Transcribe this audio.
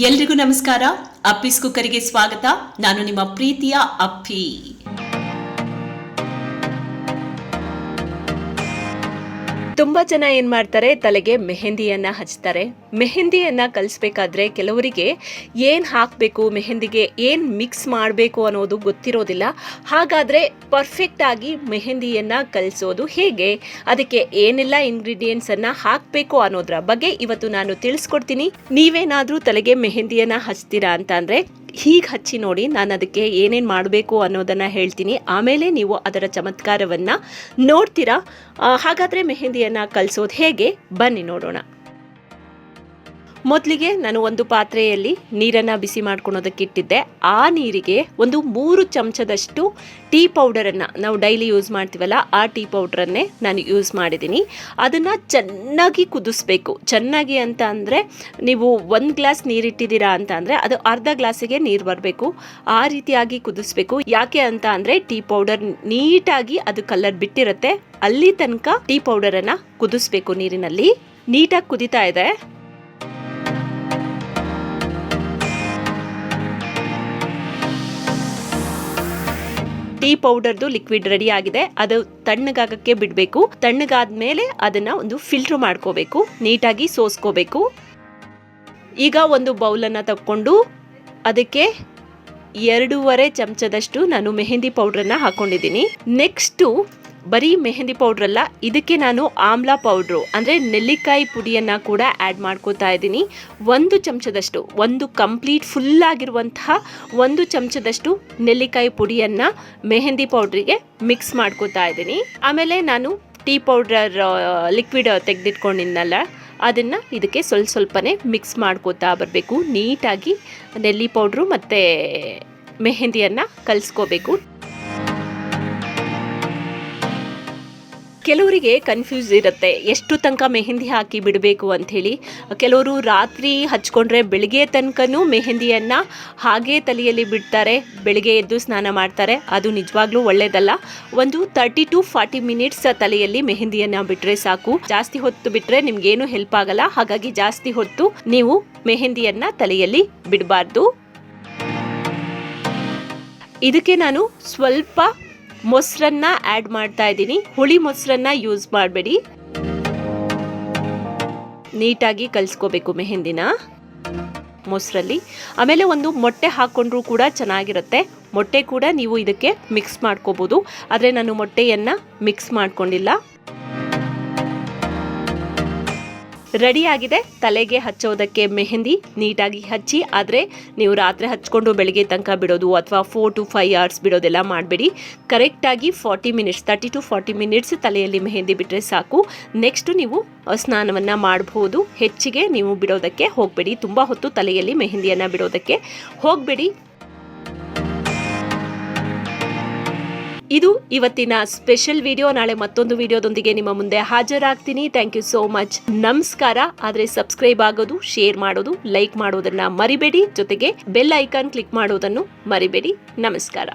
ಎಲ್ರಿಗೂ ನಮಸ್ಕಾರ. ಅಪ್ಪಿಸ್ ಕುಕ್ಕರಿಗೆ ಸ್ವಾಗತ. ನಾನು ನಿಮ್ಮ ಪ್ರೀತಿಯ ಅಪ್ಪಿ. ತುಂಬಾ ಜನ ಏನ್ ಮಾಡ್ತಾರೆ? ತಲೆಗೆ ಮೆಹಂದಿಯನ್ನ ಹಚ್ತಾರೆ. ಮೆಹಂದಿಯನ್ನ ಕಲಿಸ್ಬೇಕಾದ್ರೆ ಕೆಲವರಿಗೆ ಏನ್ ಹಾಕಬೇಕು, ಮೆಹೆಂದಿಗೆ ಏನ್ ಮಿಕ್ಸ್ ಮಾಡಬೇಕು ಅನ್ನೋದು ಗೊತ್ತಿರೋದಿಲ್ಲ. ಹಾಗಾದ್ರೆ ಪರ್ಫೆಕ್ಟ್ ಆಗಿ ಮೆಹಂದಿಯನ್ನ ಕಲಿಸೋದು ಹೇಗೆ? ಅದಕ್ಕೆ ಏನೆಲ್ಲ ಇಂಗ್ರೀಡಿಯೆಂಟ್ಸ್ ಅನ್ನ ಹಾಕಬೇಕು ಅನ್ನೋದ್ರ ಬಗ್ಗೆ ಇವತ್ತು ನಾನು ತಿಳಿಸ್ಕೊಡ್ತೀನಿ. ನೀವೇನಾದ್ರೂ ತಲೆಗೆ ಮೆಹಂದಿಯನ್ನ ಹಚ್ತೀರಾ ಅಂತ ಅಂದ್ರೆ ಹೀಗೆ ಹಚ್ಚಿ ನೋಡಿ ನಾನು ಅದಕ್ಕೆ ಏನೇನು ಮಾಡಬೇಕು ಅನ್ನೋದನ್ನು ಹೇಳ್ತೀನಿ. ಆಮೇಲೆ ನೀವು ಅದರ ಚಮತ್ಕಾರವನ್ನು ನೋಡ್ತೀರಾ? ಹಾಗಾದರೆ ಮೆಹಂದಿಯನ್ನು ಕಲಿಸೋದು ಹೇಗೆ? ಬನ್ನಿ ನೋಡೋಣ. ಮೊದಲಿಗೆ ನಾನು ಒಂದು ಪಾತ್ರೆಯಲ್ಲಿ ನೀರನ್ನು ಬಿಸಿ ಮಾಡ್ಕೊಳೋದಕ್ಕೆ ಇಟ್ಟಿದ್ದೆ. ಆ ನೀರಿಗೆ ಒಂದು ಮೂರು ಚಮಚದಷ್ಟು ಟೀ ಪೌಡರನ್ನು ನಾವು ಡೈಲಿ ಯೂಸ್ ಮಾಡ್ತೀವಲ್ಲ, ಆ ಟೀ ಪೌಡ್ರನ್ನೇ ನಾನು ಯೂಸ್ ಮಾಡಿದ್ದೀನಿ. ಅದನ್ನು ಚೆನ್ನಾಗಿ ಕುದಿಸ್ಬೇಕು. ಚೆನ್ನಾಗಿ ಅಂತ ಅಂದರೆ ನೀವು ಒಂದು ಗ್ಲಾಸ್ ನೀರಿಟ್ಟಿದ್ದೀರಾ ಅಂತ ಅಂದರೆ ಅದು ಅರ್ಧ ಗ್ಲಾಸಿಗೆ ನೀರು ಬರಬೇಕು. ಆ ರೀತಿಯಾಗಿ ಕುದಿಸ್ಬೇಕು. ಯಾಕೆ ಅಂತ ಅಂದರೆ ಟೀ ಪೌಡರ್ ನೀಟಾಗಿ ಅದು ಕಲರ್ ಬಿಟ್ಟಿರುತ್ತೆ. ಅಲ್ಲಿ ತನಕ ಟೀ ಪೌಡರನ್ನು ಕುದಿಸ್ಬೇಕು ನೀರಿನಲ್ಲಿ. ನೀಟಾಗಿ ಕುದಿತಾ ಇದೆ. ಟೀ ಪೌಡರ್ದು ಲಿಕ್ವಿಡ್ ರೆಡಿ ಆಗಿದೆ. ಅದು ತಣ್ಣಗಾಗಕ್ಕೆ ಬಿಡಬೇಕು. ತಣ್ಣಗಾದ್ಮೇಲೆ ಅದನ್ನ ಒಂದು ಫಿಲ್ಟರ್ ಮಾಡ್ಕೋಬೇಕು. ನೀಟಾಗಿ ಸೋಸ್ಕೋಬೇಕು. ಈಗ ಒಂದು ಬೌಲನ್ನು ತಕ್ಕೊಂಡು ಅದಕ್ಕೆ ಎರಡೂವರೆ ಚಮಚದಷ್ಟು ನಾನು ಮೆಹಂದಿ ಪೌಡ್ರನ್ನ ಹಾಕೊಂಡಿದ್ದೀನಿ. ನೆಕ್ಸ್ಟು ಬರೀ ಮೆಹಂದಿ ಅಲ್ಲ, ಇದಕ್ಕೆ ನಾನು ಆಮ್ಲ ಪೌಡ್ರು ಅಂದರೆ ನೆಲ್ಲಿಕಾಯಿ ಪುಡಿಯನ್ನು ಕೂಡ ಆ್ಯಡ್ ಮಾಡ್ಕೋತಾ ಇದ್ದೀನಿ. ಒಂದು ಚಮಚದಷ್ಟು, ಒಂದು ಕಂಪ್ಲೀಟ್ ಫುಲ್ ಆಗಿರುವಂತಹ ಒಂದು ಚಮಚದಷ್ಟು ನೆಲ್ಲಿಕಾಯಿ ಪುಡಿಯನ್ನು ಮೆಹಂದಿ ಪೌಡ್ರಿಗೆ ಮಿಕ್ಸ್ ಮಾಡ್ಕೋತಾ ಇದ್ದೀನಿ. ಆಮೇಲೆ ನಾನು ಟೀ ಪೌಡ್ರ ಲಿಕ್ವಿಡ್ ತೆಗೆದಿಟ್ಕೊಂಡಿದ್ನಲ್ಲ, ಅದನ್ನು ಇದಕ್ಕೆ ಸ್ವಲ್ಪ ಸ್ವಲ್ಪನೇ ಮಿಕ್ಸ್ ಮಾಡ್ಕೋತಾ ಬರಬೇಕು. ನೀಟಾಗಿ ನೆಲ್ಲಿ ಪೌಡ್ರು ಮತ್ತು ಮೆಹಂದಿಯನ್ನು ಕಲಿಸ್ಕೋಬೇಕು. ಕೆಲವರಿಗೆ ಕನ್ಫ್ಯೂಸ್ ಇರುತ್ತೆ. ಎಷ್ಟು ತನಕ ಮೆಹಂದಿ ಹಾಕಿ ಬಿಡಬೇಕು ಅಂಥೇಳಿ ಕೆಲವರು ರಾತ್ರಿ ಹಚ್ಕೊಂಡ್ರೆ ಬೆಳಿಗ್ಗೆ ತನಕನೂ ಮೆಹಂದಿಯನ್ನು ಹಾಗೇ ತಲೆಯಲ್ಲಿ ಬಿಡ್ತಾರೆ. ಬೆಳಿಗ್ಗೆ ಎದ್ದು ಸ್ನಾನ ಮಾಡ್ತಾರೆ. ಅದು ನಿಜವಾಗ್ಲೂ ಒಳ್ಳೆಯದಲ್ಲ ಒಂದು ತರ್ಟಿ ಟು ಫಾರ್ಟಿ ಮಿನಿಟ್ಸ್ ತಲೆಯಲ್ಲಿ ಮೆಹಂದಿಯನ್ನು ಬಿಟ್ಟರೆ ಸಾಕು. ಜಾಸ್ತಿ ಹೊತ್ತು ಬಿಟ್ಟರೆ ನಿಮ್ಗೇನು ಹೆಲ್ಪ್ ಆಗಲ್ಲ. ಹಾಗಾಗಿ ಜಾಸ್ತಿ ಹೊತ್ತು ನೀವು ಮೆಹಂದಿಯನ್ನು ತಲೆಯಲ್ಲಿ ಬಿಡಬಾರ್ದು. ಇದಕ್ಕೆ ನಾನು ಸ್ವಲ್ಪ ಮೊಸರನ್ನ ಆ್ಯಡ್ ಮಾಡ್ತಾ ಇದ್ದೀನಿ. ಹುಳಿ ಮೊಸರನ್ನ ಯೂಸ್ ಮಾಡಬೇಡಿ. ನೀಟಾಗಿ ಕಲಿಸ್ಕೋಬೇಕು ಮೆಹಂದಿನ. ಮೊಸರಲ್ಲಿ. ಆಮೇಲೆ ಒಂದು ಮೊಟ್ಟೆ ಹಾಕ್ಕೊಂಡ್ರೂ ಕೂಡ ಚೆನ್ನಾಗಿರುತ್ತೆ. ಮೊಟ್ಟೆ ಕೂಡ ನೀವು ಇದಕ್ಕೆ ಮಿಕ್ಸ್ ಮಾಡ್ಕೋಬೋದು. ಆದರೆ ನಾನು ಮೊಟ್ಟೆಯನ್ನು ಮಿಕ್ಸ್ ಮಾಡ್ಕೊಂಡಿಲ್ಲ. ರೆಡಿ ಆಗಿದೆ ತಲೆಗೆ ಹಚ್ಚೋದಕ್ಕೆ ಮೆಹಂದಿ ನೀಟಾಗಿ ಹಚ್ಚಿ, ಆದರೆ ನೀವು ರಾತ್ರಿ ಹಚ್ಕೊಂಡು ಬೆಳಗ್ಗೆ ತನಕ ಬಿಡೋದು ಅಥವಾ ಫೋರ್ ಟು ಫೈವ್ ಅವರ್ಸ್ ಬಿಡೋದೆಲ್ಲ ಮಾಡಬೇಡಿ. ಕರೆಕ್ಟಾಗಿ forty minutes thirty to forty minutes ತಲೆಯಲ್ಲಿ ಮೆಹಂದಿ ಬಿಟ್ಟರೆ ಸಾಕು. ನೆಕ್ಸ್ಟು ನೀವು ಸ್ನಾನವನ್ನು ಮಾಡಬಹುದು ಹೆಚ್ಚಿಗೆ ನೀವು ಬಿಡೋದಕ್ಕೆ ಹೋಗಬೇಡಿ. ತುಂಬ ಹೊತ್ತು ತಲೆಯಲ್ಲಿ ಮೆಹಂದಿಯನ್ನು ಬಿಡೋದಕ್ಕೆ ಹೋಗಬೇಡಿ. ಇದು ಇವತ್ತಿನ ಸ್ಪೆಷಲ್ ವಿಡಿಯೋ. ನಾಳೆ ಮತ್ತೊಂದು ವಿಡಿಯೋದೊಂದಿಗೆ ನಿಮ್ಮ ಮುಂದೆ ಹಾಜರಾಗ್ತೀನಿ. ಥ್ಯಾಂಕ್ ಯು ಸೋ ಮಚ್ ನಮಸ್ಕಾರ. ಆದರೆ ಸಬ್ಸ್ಕ್ರೈಬ್ ಆಗೋದು ಶೇರ್ ಮಾಡೋದು ಲೈಕ್ ಮಾಡೋದನ್ನ ಮರಿಬೇಡಿ. ಜೊತೆಗೆ ಬೆಲ್ ಐಕಾನ್ ಕ್ಲಿಕ್ ಮಾಡೋದನ್ನು ಮರಿಬೇಡಿ. ನಮಸ್ಕಾರ.